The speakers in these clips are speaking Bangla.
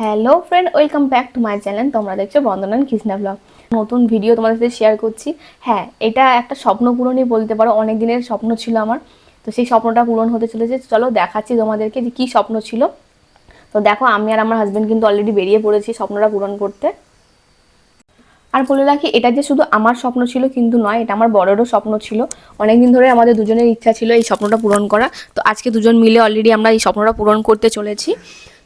Hello friend welcome back to my channel তোমরা দেখছ বন্দনান কৃষ্ণা ব্লগ নতুন ভিডিও তোমাদের সাথে শেয়ার করছি। হ্যাঁ এটা একটা স্বপ্ন পূরণই বলতে পারো। অনেক দিনের স্বপ্ন ছিল আমার। তো সেই স্বপ্নটা পূরণ হতে চলেছে। চলো দেখাচ্ছি তোমাদেরকে যে কী স্বপ্ন ছিল। তো দেখো, আমি আর আমার হাজব্যান্ড কিন্তু অলরেডি বেরিয়ে পড়েছি স্বপ্নটা পূরণ করতে। আর বলে রাখি, এটা যে শুধু আমার স্বপ্ন ছিল কিন্তু নয়, এটা আমার বড়েরও স্বপ্ন ছিল। অনেকদিন ধরে আমাদের দুজনের ইচ্ছা ছিল এই স্বপ্নটা পূরণ করা। তো আজকে দুজন মিলে অলরেডি আমরা এই স্বপ্নটা পূরণ করতে চলেছি।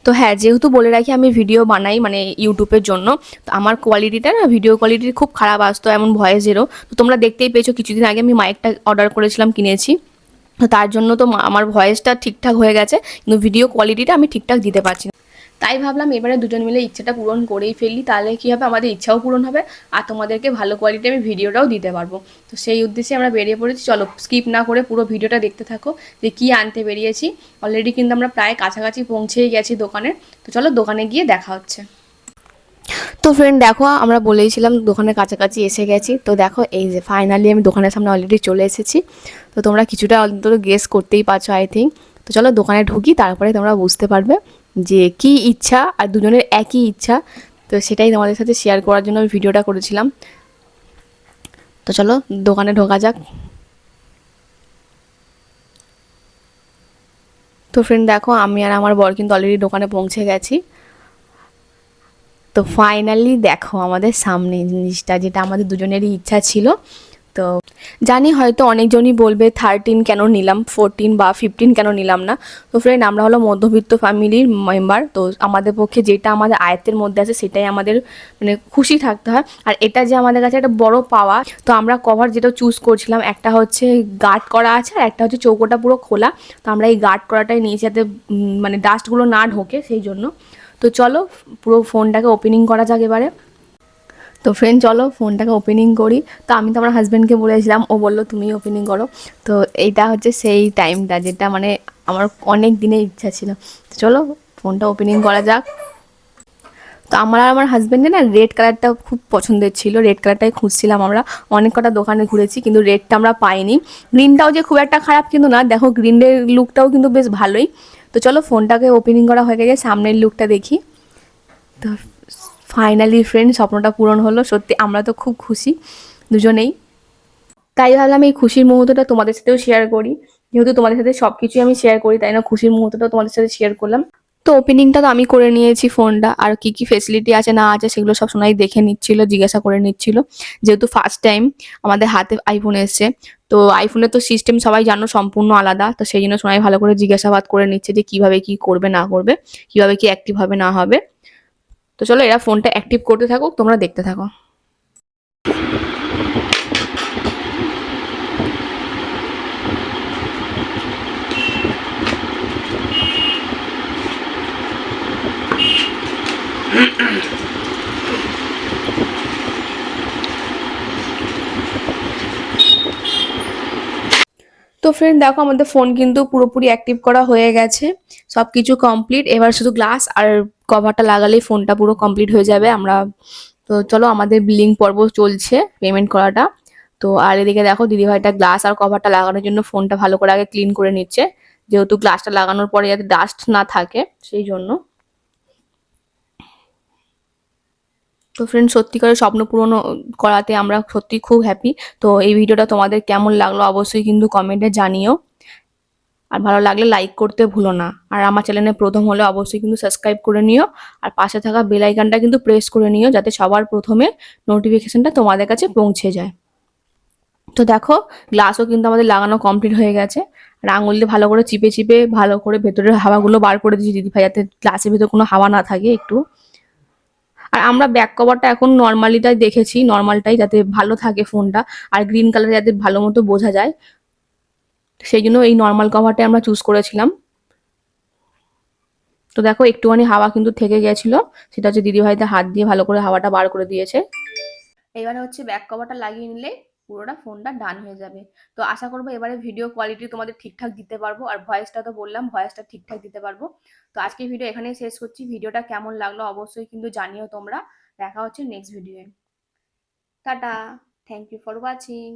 তো হ্যাঁ যেহেতু বলে রাখি আমি ভিডিও বানাই মানে ইউটিউবের জন্য, তো আমার কোয়ালিটিটা না ভিডিও কোয়ালিটি খুব খারাপ আসতো, এমন ভয়েসেরও তো তোমরা দেখতেই পেয়েছ, কিছুদিন আগে আমি মাইকটা অর্ডার করেছিলাম, কিনেছি। তার জন্য তো আমার ভয়েসটা ঠিকঠাক হয়ে গেছে, কিন্তু ভিডিও কোয়ালিটিটা আমি ঠিকঠাক দিতে পারছি না। তাই ভাবলাম এবারে দুজন মিলে ইচ্ছাটা পূরণ করেই ফেললি তাহলে কী হবে? আমাদের ইচ্ছাও পূরণ হবে আর তোমাদেরকে ভালো কোয়ালিটি আমি ভিডিওটাও দিতে পারব। তো সেই উদ্দেশ্যে আমরা বেরিয়ে পড়েছি। চলো স্কিপ না করে পুরো ভিডিওটা দেখতে থাকো যে কী আনতে বেরিয়েছি। অলরেডি কিন্তু আমরা প্রায় কাছাকাছি পৌঁছেই গেছি দোকানে। তো চলো দোকানে গিয়ে দেখা হচ্ছে। তো ফ্রেন্ড দেখো, আমরা বলেইছিলাম দোকানের কাছাকাছি এসে গেছি। তো দেখো এই যে ফাইনালি আমি দোকানের সামনে অলরেডি চলে এসেছি। তো তোমরা কিছুটা অন্তত গেস করতেই পারছ আই থিঙ্ক তো চলো দোকানে ঢুকি, তারপরে তোমরা বুঝতে পারবে। যে কি ইচ্ছা আর দুজনের একই ইচ্ছা, তো সেটাই তোমাদের সাথে শেয়ার করার জন্য আমি ভিডিওটা করেছিলাম। তো চলো, দোকানে ঢোকা যাক। তো ফ্রেন্ড দেখো, আমি আর আমার বর কিন্তু অলরেডি দোকানে পৌঁছে গেছি। তো ফাইনালি দেখো আমাদের সামনে জিনিসটা, যেটা আমাদের দুজনেরই ইচ্ছা ছিল। তো জানি হয়তো অনেকজনই বলবে থার্টিন কেন নিলাম ফোরটিন বা ফিফটিন কেন নিলাম না। তো ফ্রেন্ড আমরা হলো মধ্যবিত্ত ফ্যামিলির মেম্বার তো আমাদের পক্ষে যেটা আমাদের আয়ত্তের মধ্যে আছে সেটাই আমাদের মানে খুশি থাকতে হয়। আর এটা যে আমাদের কাছে একটা বড় পাওয়া, তো আমরা কভার যেটা চুজ করছিলাম, একটা হচ্ছে গার্ড করা আছে আর একটা হচ্ছে চৌকোটা পুরো খোলা। তো আমরা এই গার্ড করাটাই নিয়েছি যাতে মানে ডাস্টগুলো না ঢোকে সেই জন্য। তো চলো পুরো ফোনটাকে ওপেনিং করা যাক এবারে। তো ফ্রেন্ড চলো ফোনটাকে ওপেনিং করি। তো আমি তো আমার হাজব্যান্ডকে বলেছিলাম, ও বলল, তুমি ওপেনিং করো। তো এইটা হচ্ছে সেই টাইমটা যেটা মানে আমার অনেক দিনের ইচ্ছা ছিল। তো চলো ফোনটা ওপেনিং করা যাক। তো আমার আর আমার হাজব্যান্ডের না রেড কালারটা খুব পছন্দের ছিল। রেড কালারটাই খুঁজছিলাম আমরা। অনেক কটা দোকানে ঘুরেছি, কিন্তু রেডটা আমরা পাইনি। গ্রিনটাও যে খুব একটা খারাপ কিন্তু না। দেখো গ্রিনের লুকটাও কিন্তু বেশ ভালোই। তো চলো ফোনটাকে ওপেনিং করা হয়ে গেছে। সামনের লুকটা দেখি। তো ফাইনালি ফ্রেন্ড স্বপ্নটা পূরণ হলো। সত্যি, আমরা তো খুব খুশি দুজনেই। তাই ভাবলাম এই খুশির মুহূর্তটা তোমাদের সাথেও শেয়ার করি। যেহেতু তোমাদের সাথে সব কিছুই আমি শেয়ার করি, তাই না? খুশির মুহূর্তটাও তোমাদের সাথে শেয়ার করলাম। তো ওপেনিংটা তো আমি করে নিয়েছি ফোনটা আর কি কি ফেসিলিটি আছে, না আছে, সেগুলো সব সোনাই দেখে নিচ্ছিল, জিজ্ঞাসা করে নিচ্ছিল। যেহেতু ফার্স্ট টাইম আমাদের হাতে আইফোন এসছে, তো আইফোনের তো সিস্টেম সবাই জানো সম্পূর্ণ আলাদা। তো সেই জন্য সোনাই ভালো করে জিজ্ঞাসাবাদ করে নিচ্ছে যে কীভাবে কি করবে, না করবে, কীভাবে কি অ্যাক্টিভ হবে, না হবে। তো চলো এরা ফোনটা অ্যাক্টিভ করতে থাকুক, তোমরা দেখতে থাকো। তো ফ্রেন্ড দেখো আমাদের ফোন কিন্তু পুরোপুরি অ্যাক্টিভ করা হয়ে গেছে। সব কিছু কমপ্লিট এবার শুধু গ্লাস আর কভারটা লাগালেই ফোনটা পুরো কমপ্লিট হয়ে যাবে। আমরা, তো চলো আমাদের বিলিং পর্ব চলছে পেমেন্ট করাটা। তো আর এদিকে দেখো দিদিভাইটা গ্লাস আর কভারটা লাগানোর জন্য ফোনটা ভালো করে আগে ক্লিন করে নিচ্ছে। যেহেতু গ্লাসটা লাগানোর পরে যাতে ডাস্ট না থাকে, সেই জন্য। তো ফ্রেন্ড সত্যিকারের স্বপ্ন পূরণ করাতে আমরা সত্যি খুব হ্যাপি তো এই ভিডিওটা তোমাদের কেমন লাগল অবশ্যই কিন্তু কমেন্টে জানিও। আর ভালো লাগলে লাইক করতে ভুলো না। আর আমার চ্যানেলে প্রথম হলে অবশ্যই কিন্তু সাবস্ক্রাইব করে নিও। আর পাশে থাকা বেল আইকনটা কিন্তু প্রেস করে নিও যাতে সবার প্রথমে নোটিফিকেশনটা তোমাদের কাছে পৌঁছে যায়। তো দেখো গ্লাসও কিন্তু আমাদের লাগানো কমপ্লিট হয়ে গেছে। আর আঙুল দিয়ে ভালো করে চিপে চিপে ভালো করে ভেতরের হাওয়াগুলো বার করে দিয়েছি দিদিভাই যাতে গ্লাসের ভেতর কোনো হাওয়া না থাকে একটু। আর আমরা ব্যাক কভারটা এখন নর্মালিটাই দেখেছি নর্মালটাই যাতে ভালো থাকে ফোনটা আর গ্রিন কালার যাতে ভালো মতো বোঝা যায়। সেই জন্য এই নর্মাল কভারটাই আমরা চুজ করেছিলাম। তো দেখো, একটুখানি হাওয়া কিন্তু থেকে গেছিল। সেটা হচ্ছে দিদিভাইতে হাত দিয়ে ভালো করে হাওয়াটা বার করে দিয়েছে। এবারে হচ্ছে ব্যাক কভারটা লাগিয়ে নিলে পুরোটা ফোনটা ডান হয়ে যাবে। তো আশা করব এবারে ভিডিও কোয়ালিটি তোমাদের ঠিকঠাক দিতে পারব। আর ভয়েসটা তো বললাম ভয়েসটা ঠিকঠাক দিতে পারব। তো আজকে ভিডিও এখানেই শেষ করছি। ভিডিওটা কেমন লাগল অবশ্যই কিন্তু জানিও তোমরা। দেখা হচ্ছে next ভিডিওয়ে tata! Thank you for watching